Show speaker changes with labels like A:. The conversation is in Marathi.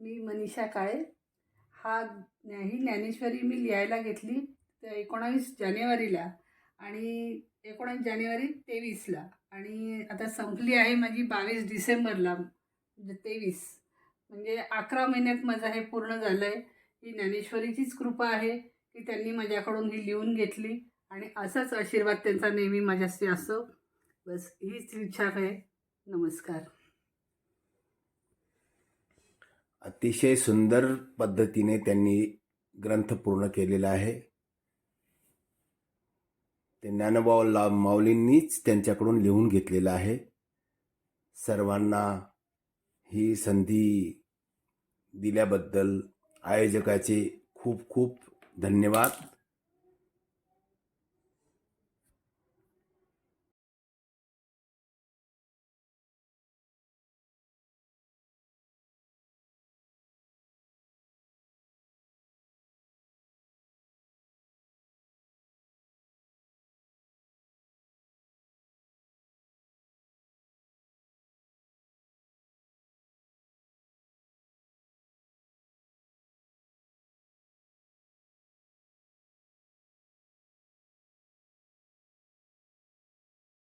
A: मी मनीषा काळे. हा ही ज्ञानेश्वरी मी लिहायला घेतली तर एकोणावीस जानेवारीला आणि एकोणावीस जानेवारी तेवीसला. आणि आता संपली आहे माझी बावीस डिसेंबरला म्हणजे तेवीस. म्हणजे अकरा महिन्यात माझं हे पूर्ण झालं आहे ही ज्ञानेश्वरीचीच कृपा आहे की त्यांनी माझ्याकडून ही लिहून घेतली आणि असाच आशीर्वाद त्यांचा नेहमी माझ्याशी असो. बस हीच इच्छा आहे. नमस्कार.
B: अतिशय सुंदर पद्धतीने त्यांनी ग्रंथ पूर्ण केलेला आहे. ते ज्ञानभाऊ ला माऊलींनीच त्यांच्याकडून लिहून घेतलेलं आहे. सर्वांना ही संधी दिल्याबद्दल आयोजकाचे खूप खूप धन्यवाद.